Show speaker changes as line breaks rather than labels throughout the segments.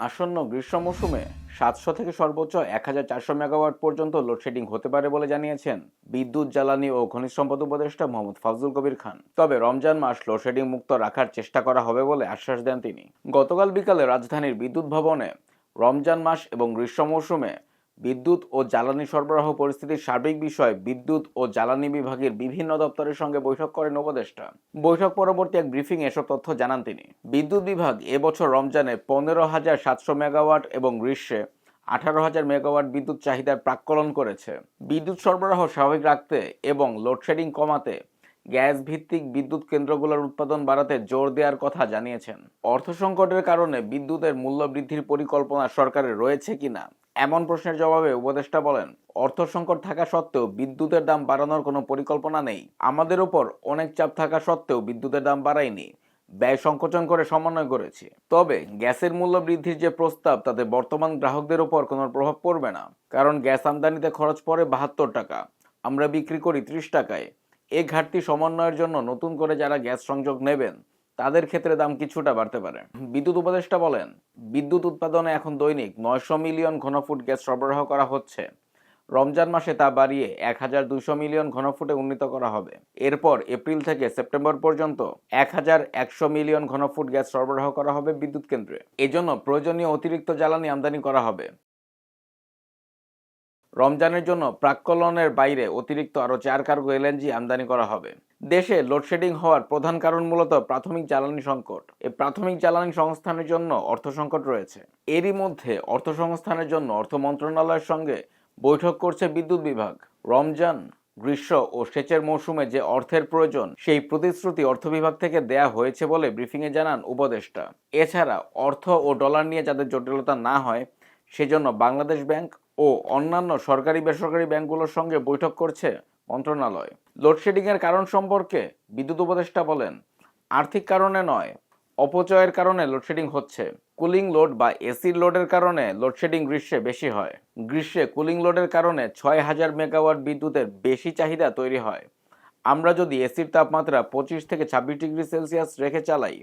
আসন্ন গ্রীষ্ম মৌসুমে সাতশো থেকে সর্বোচ্চ এক হাজার চারশো মেগাওয়াট পর্যন্ত লোডশেডিং হতে পারে বলে জানিয়েছেন বিদ্যুৎ, জ্বালানি ও খনিজ সম্পদ উপদেষ্টা মোহাম্মদ ফাজলুল কবির খান। তবে রমজান মাস লোডশেডিং মুক্ত রাখার চেষ্টা করা হবে বলে আশ্বাস দেন তিনি। গতকাল বিকালে রাজধানীর বিদ্যুৎ ভবনে রমজান মাস এবং গ্রীষ্ম মৌসুমে বিদ্যুৎ ও জ্বালানি সরবরাহ পরিস্থিতির সার্বিক বিষয়ে বিদ্যুৎ ও জ্বালানি বিভাগের বিভিন্ন দপ্তরের সঙ্গে বৈঠক করেন উপদেষ্টা। বৈঠক পরবর্তী এক ব্রিফিং এসব তথ্য জানান তিনি। বিদ্যুৎ বিভাগ এবছর রমজানে পনেরো হাজার সাতশো মেগাওয়াট এবং গ্রীষ্মে আঠারো হাজার মেগাওয়াট বিদ্যুৎ চাহিদার প্রাক্কলন করেছে। বিদ্যুৎ সরবরাহ স্বাভাবিক রাখতে এবং লোডশেডিং কমাতে গ্যাস ভিত্তিক বিদ্যুৎ কেন্দ্রগুলোর উৎপাদন বাড়াতে জোর দেওয়ার কথা জানিয়েছেন। অর্থ সংকটের কারণে বিদ্যুতের মূল্য বৃদ্ধির পরিকল্পনা সরকারের রয়েছে কিনা এমন প্রশ্নের জবাবে উপদেষ্টা বলেন, অর্থ সংকট থাকা সত্ত্বেও বিদ্যুতের দাম বাড়ানোর কোনো পরিকল্পনা নেই। আমাদের উপর অনেক চাপ থাকা সত্ত্বেও বিদ্যুতের দাম বাড়ায়নি। ব্যয় সংকোচন করে সমন্বয় করেছে। তবে গ্যাসের মূল্য বৃদ্ধির যে প্রস্তাব, তাতে বর্তমান গ্রাহকদের উপর কোনো প্রভাব পড়বে না। কারণ গ্যাস আমদানিতে খরচ পড়ে বাহাত্তর টাকা। আমরা বিক্রি করি ত্রিশ টাকায়। এ ঘাটতি সমন্বয়ের জন্য নতুন করে যারা গ্যাস সংযোগ নেবেন তাদের ক্ষেত্রে দাম কিছুটা বাড়তে পারে। বিদ্যুৎ উপদেষ্টা বলেন, বিদ্যুৎ উৎপাদনে এখন দৈনিক নয়শো মিলিয়ন ঘনফুট গ্যাস সরবরাহ করা হচ্ছে। রমজান মাসে তা বাড়িয়ে এক হাজার দুইশো মিলিয়ন ঘনফুটে উন্নীত করা হবে। এরপর এপ্রিল থেকে সেপ্টেম্বর পর্যন্ত এক হাজার একশো মিলিয়ন ঘনফুট গ্যাস সরবরাহ করা হবে বিদ্যুৎ কেন্দ্রে। এজন্য প্রয়োজনীয় অতিরিক্ত জ্বালানি আমদানি করা হবে। রমজানের জন্য প্রাক্কলনের বাইরে অতিরিক্ত আরও চার কার্গো এলএনজি আমদানি করা হবে। দেশে লোডশেডিং হওয়ার প্রধান কারণ মূলত প্রাথমিক জ্বালানি সংকট। এই প্রাথমিক জ্বালানি সংস্থানের জন্য অর্থ সংকট রয়েছে। এরই মধ্যে অর্থ সংস্থানের জন্য অর্থ মন্ত্রণালয়ের সঙ্গে বৈঠক করছে বিদ্যুৎ বিভাগ। রমজান, গ্রীষ্ম ও সেচের মৌসুমে যে অর্থের প্রয়োজন, সেই প্রতিশ্রুতি অর্থ বিভাগ থেকে দেয়া হয়েছে বলে ব্রিফিংয়ে জানান উপদেষ্টা। এছাড়া অর্থ ও ডলার নিয়ে যাদের জটিলতা না হয়, সেজন্য বাংলাদেশ ব্যাংক ও অন্যান্য সরকারি বেসরকারি ব্যাংকগুলোর সঙ্গে বৈঠক করছে মন্ত্রণালয়। লোডশেডিংয়ের কারণ সম্পর্কে বিদ্যুৎ উপদেষ্টা বলেন, আর্থিক কারণে নয়, অপচয়ের কারণে লোডশেডিং হচ্ছে। কুলিং লোড বা এসির লোডের কারণে লোডশেডিং গ্রীষ্মে বেশি হয়। গ্রীষ্মে কুলিং লোডের কারণে ছয় হাজার মেগাওয়াট বিদ্যুতের বেশি চাহিদা তৈরি হয়। আমরা যদি এসির তাপমাত্রা পঁচিশ থেকে ছাব্বিশ ডিগ্রি সেলসিয়াস রেখে চালাই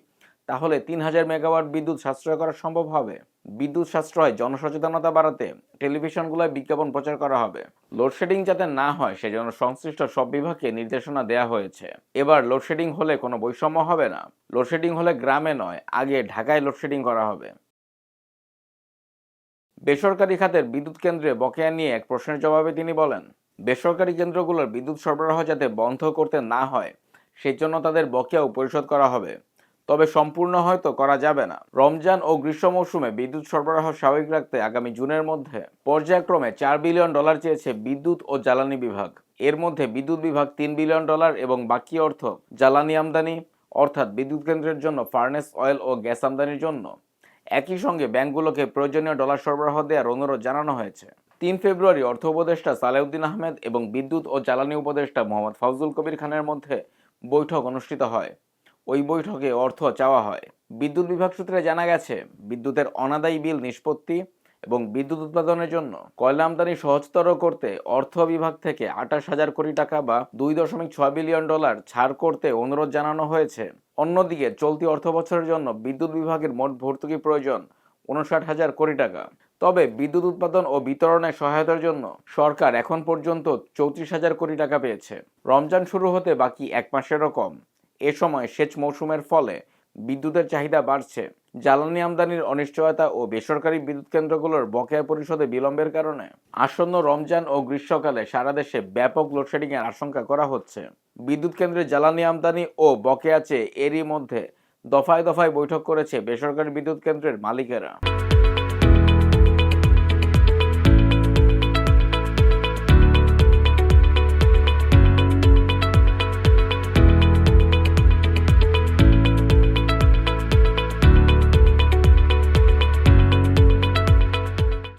তাহলে তিন হাজার মেগাওয়াট বিদ্যুৎ সাশ্রয় করা সম্ভব হবে? বিদ্যুৎ সাশ্রয়, জনসচেতনতা বাড়াতে টেলিভিশনগুলোয় বিজ্ঞাপন প্রচার করা হবে। লোডশেডিং যাতে না হয়, সেজন্য সংশ্লিষ্ট সব বিভাগকে নির্দেশনা দেওয়া হয়েছে। এবার লোডশেডিং হলে কোনো বৈষম্য হবে না। লোডশেডিং হলে গ্রামে নয়, আগে ঢাকায় লোডশেডিং করা হবে। বেসরকারি খাতের বিদ্যুৎ কেন্দ্রে বকেয়া নিয়ে এক প্রশ্নের জবাবে তিনি বলেন, বেসরকারি কেন্দ্রগুলোর বিদ্যুৎ সরবরাহ যাতে বন্ধ করতে না হয় সেই জন্য তাদের বকেয়াও পরিশোধ করা হবে। তবে সম্পূর্ণ হয়তো করা যাবে না। রমজান ও গ্রীষ্ম মৌসুমে বিদ্যুৎ সরবরাহ স্বাভাবিক রাখতে আগামী জুনের মধ্যে পর্যায়ক্রমে চার বিলিয়ন ডলার চেয়েছে বিদ্যুৎ ও জ্বালানি বিভাগ। এর মধ্যে বিদ্যুৎ বিভাগ তিন বিলিয়ন ডলার এবং বাকি অর্থ জ্বালানি আমদানি, অর্থাৎ বিদ্যুৎ কেন্দ্রের জন্য ফার্নেস, অয়েল ও গ্যাস আমদানির জন্য। একই সঙ্গে ব্যাংকগুলোকে প্রয়োজনীয় ডলার সরবরাহ দেওয়ার অনুরোধ জানানো হয়েছে। তিন ফেব্রুয়ারি অর্থ উপদেষ্টা সালেউদ্দিন আহমেদ এবং বিদ্যুৎ ও জ্বালানি উপদেষ্টা মোহাম্মদ ফজলুল কবির খানের মধ্যে বৈঠক অনুষ্ঠিত হয়। ওই বৈঠকে অর্থ চাওয়া হয়। বিদ্যুৎ বিভাগ সূত্রে জানা গেছে, বিদ্যুতের অনাদায়ী বিল নিষ্পত্তি এবং বিদ্যুৎ উৎপাদনের জন্য কয়লা আমদানি সহজতর করতে অর্থ বিভাগ থেকে আঠাশ হাজার কোটি টাকা বা দুই দশমিক ছয় বিলিয়ন ডলার ছাড় করতে অনুরোধ জানানো হয়েছে। অন্যদিকে, চলতি অর্থ বছরের জন্য বিদ্যুৎ বিভাগের মোট ভর্তুকি প্রয়োজন উনষাট হাজার কোটি টাকা। তবে বিদ্যুৎ উৎপাদন ও বিতরণে সহায়তার জন্য সরকার এখন পর্যন্ত চৌত্রিশ হাজার কোটি টাকা পেয়েছে। রমজান শুরু হতে বাকি এক মাসেরও কম। এ সময় সেচ মৌসুমের ফলে বিদ্যুতের চাহিদা বাড়ছে। জ্বালানি আমদানির অনিশ্চয়তা ও বেসরকারি বিদ্যুৎ কেন্দ্রগুলোর বকেয়া পরিশোধে বিলম্বের কারণে আসন্ন রমজান ও গ্রীষ্মকালে সারা দেশে ব্যাপক লোডশেডিংয়ের আশঙ্কা করা হচ্ছে। বিদ্যুৎ কেন্দ্রে জ্বালানি আমদানি ও বকেয়া চেয়ে এরই মধ্যে দফায় দফায় বৈঠক করেছে বেসরকারি বিদ্যুৎ কেন্দ্রের মালিকেরা।